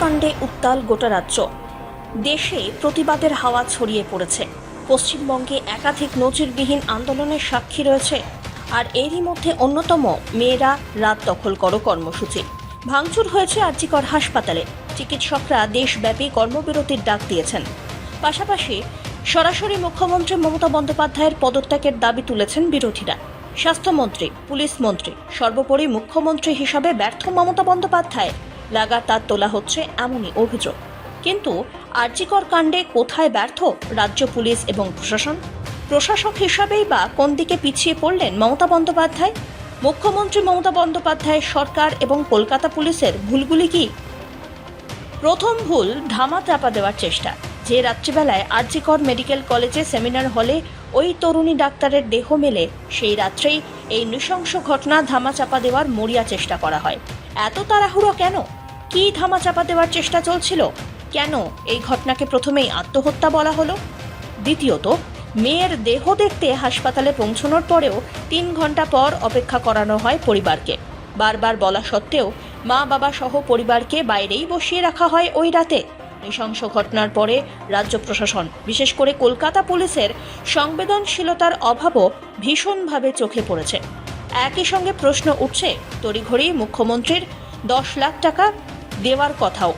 কাণ্ডে উত্তাল গোটা রাজ্য। দেশে প্রতিবাদের হাওয়া ছড়িয়ে পড়েছে। পশ্চিমবঙ্গে একাধিক নজিরবিহীন আন্দোলনের সাক্ষী রয়েছে। আর এরই মধ্যে অন্যতম মেয়েরা রাত দখল করো কর্মসূচি। ভাঙচুর হয়েছে আর্জিকর হাসপাতালে। চিকিৎসকরা দেশব্যাপী কর্মবিরতির ডাক দিয়েছেন। পাশাপাশি সরাসরি মুখ্যমন্ত্রী মমতা বন্দ্যোপাধ্যায়ের পদত্যাগের দাবি তুলেছেন বিরোধীরা। স্বাস্থ্যমন্ত্রী, পুলিশ মন্ত্রী, সর্বোপরি মুখ্যমন্ত্রী হিসাবে ব্যর্থ মমতা বন্দ্যোপাধ্যায় লাগাতার তোলা হচ্ছে এমনই অভিযোগ। কিন্তু আর্জিকর কাণ্ডে কোথায় ব্যর্থ রাজ্য পুলিশ এবং প্রশাসন? প্রশাসক হিসাবেই বা কোন দিকে পিছিয়ে পড়লেন মমতা বন্দ্যোপাধ্যায়? মুখ্যমন্ত্রী মমতা বন্দ্যোপাধ্যায়, সরকার এবং কলকাতা পুলিশের ভুলগুলি কি? প্রথম ভুল ধামা চাপা দেওয়ার চেষ্টা। যে রাত্রিবেলায় আরজিকর মেডিকেল কলেজে সেমিনার হলে ওই তরুণী ডাক্তারের দেহ মেলে, সেই রাত্রেই এই নৃশংস ঘটনা ধামা চাপা দেওয়ার মরিয়া চেষ্টা করা হয়। এত তাড়াহুড়ো কেন? কি ধামা চাপা দেওয়ার চেষ্টা চলছিল? কেন এই ঘটনাকে প্রথমেই আত্মহত্যা বলা হলো? দ্বিতীয়ত, মেয়ের দেহ দেখতে হাসপাতালে পৌঁছানোর পরেও তিন ঘণ্টা পর অপেক্ষা করানো হয় পরিবারকে। বারবার বলা সত্ত্বেও, মা, বাবা সহ পরিবারকে বাইরেই বসিয়ে রাখা হয় ওই রাতে। নৃশংস ঘটনার পরে রাজ্য প্রশাসন, বিশেষ করে কলকাতা পুলিশের সংবেদনশীলতার অভাবও ভীষণভাবে চোখে পড়েছে। একই সঙ্গে প্রশ্ন উঠছে, তড়িঘড়ি মুখ্যমন্ত্রীর দশ লাখ টাকা দেওয়ার কথাও।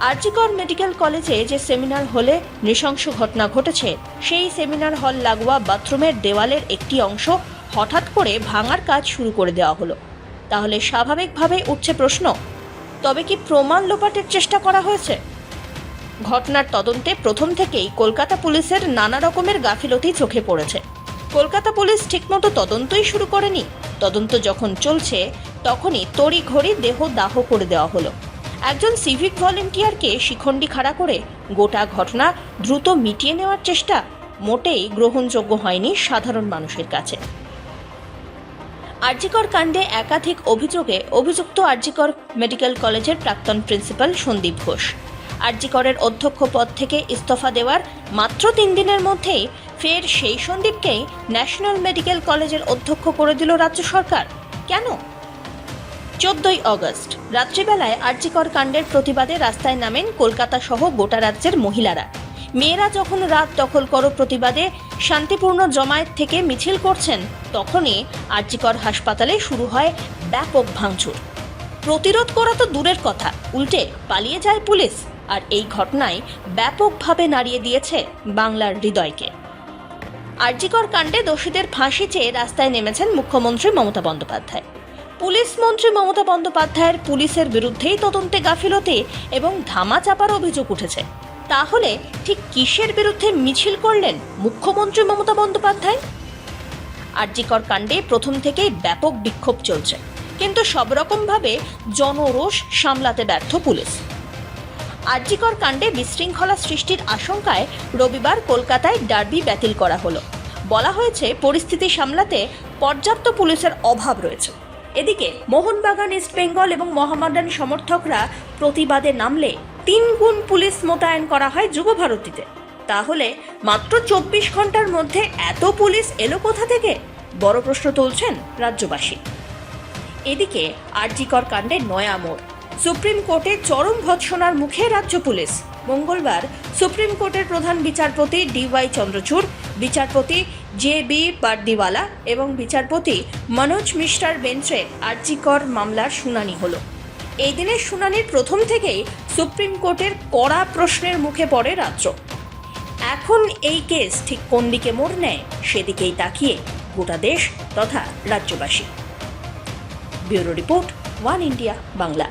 আরজিকর মেডিকেল কলেজে যে সেমিনার হলে নৃশংস ঘটনা ঘটেছে, সেই সেমিনার হল লাগোয়া বাথরুমের দেওয়ালের একটি অংশ হঠাৎ করে ভাঙার কাজ শুরু করে দেওয়া হলো। তাহলে স্বাভাবিকভাবে উঠছে প্রশ্ন, তবে কি প্রমাণ লোপাটের চেষ্টা করা হয়েছে? ঘটনার তদন্তে প্রথম থেকেই কলকাতা পুলিশের নানা রকমের গাফিলতি চোখে পড়েছে। কলকাতা পুলিশ ঠিকমতো তদন্তই শুরু করেনি। তদন্ত যখন চলছে, তখনই তড়িঘড়ি দেহ দাহ করে দেওয়া হলো। একজন সিভিক ভলেন্টিয়ারকে শিখণ্ডি খাড়া করে গোটা ঘটনা দ্রুত মিটিয়ে নেওয়ার চেষ্টা মোটেই গ্রহণযোগ্য হয়নি সাধারণ মানুষের কাছে। আরজিকর কাণ্ডে একাধিক অভিযোগে অভিযুক্ত আরজিকর মেডিকেল কলেজের প্রাক্তন প্রিন্সিপাল সন্দীপ ঘোষ। আরজিকরের অধ্যক্ষ পদ থেকে ইস্তফা দেওয়ার মাত্র তিন দিনের মধ্যেই ফের সেই সন্দীপকেই ন্যাশনাল মেডিকেল কলেজের অধ্যক্ষ করে দিল রাজ্য সরকার। কেন? চোদ্দই অগস্ট, রাত্রিবেলায় আর্যিকর কাণ্ডের প্রতিবাদে রাস্তায় নামেন কলকাতা সহ গোটা রাজ্যের মহিলারা। মেয়েরা যখন রাত দখল করো প্রতিবাদে শান্তিপূর্ণ জমায়েত থেকে মিছিল করছেন, তখনই আর্যিকর হাসপাতালে শুরু হয় ব্যাপক ভাঙচুর। প্রতিরোধ করা তো দূরের কথা, উল্টে পালিয়ে যায় পুলিশ। আর এই ঘটনায় ব্যাপকভাবে নাড়িয়ে দিয়েছে বাংলার হৃদয়কে। আরজিকর কাণ্ডে দোষীদের ফাঁসি চেয়ে রাস্তায় নেমেছেন মুখ্যমন্ত্রী মমতা বন্দ্যোপাধ্যায়। পুলিশ মন্ত্রী মমতা বন্দ্যোপাধ্যায়ের পুলিশের বিরুদ্ধেই তদন্তে গাফিলতি এবং ধামা চাপার অভিযোগ উঠেছে। তাহলে ঠিক কিসের বিরুদ্ধে মিছিল করলেন মুখ্যমন্ত্রী মমতা বন্দ্যোপাধ্যায়? আরজিকর কাণ্ডে প্রথম থেকেই ব্যাপক বিক্ষোভ চলছে। কিন্তু সব রকমভাবে জনরোষ সামলাতে ব্যর্থ পুলিশ। আরজিকর কাণ্ডে বিশৃঙ্খলা সৃষ্টির আশঙ্কায় রবিবার কলকাতায় ডার্বি বাতিল করা হলো। বলা হয়েছে, পরিস্থিতি সামলাতে পর্যাপ্ত পুলিশের অভাব রয়েছে। এদিকে, মোহনবাগান, ইস্ট বেঙ্গল এবং মোহামেডান সমর্থকরা প্রতিবাদে নামলে তিন গুণ পুলিশ মোতায়েন করা হয় যুবভারতীতে তাহলে মাত্র চব্বিশ ঘণ্টার মধ্যে এত পুলিশ এলো কোথা থেকে? বড় প্রশ্ন তুলছেন রাজ্যবাসী। এদিকে আরজিকর কাণ্ডে নয়া মোড়। সুপ্রিম কোর্টে চরম ভৎসনার মুখে রাজ্য পুলিশ। মঙ্গলবার সুপ্রিম কোর্টের প্রধান বিচারপতি ডিওয়াই চন্দ্রচূড়, বিচারপতি জে বি বার্দিওয়ালা এবং বিচারপতি মনোজ মিশ্রার বেঞ্চে আরজিকর মামলার শুনানি হলো। এই দিনের শুনানির প্রথম থেকেই সুপ্রিম কোর্টের কড়া প্রশ্নের মুখে পড়ে রাজ্য। এখন এই কেস ঠিক কোন দিকে মোড় নেয় সেদিকেই তাকিয়ে গোটা দেশ তথা রাজ্যবাসী। Bureau report one India Bangla.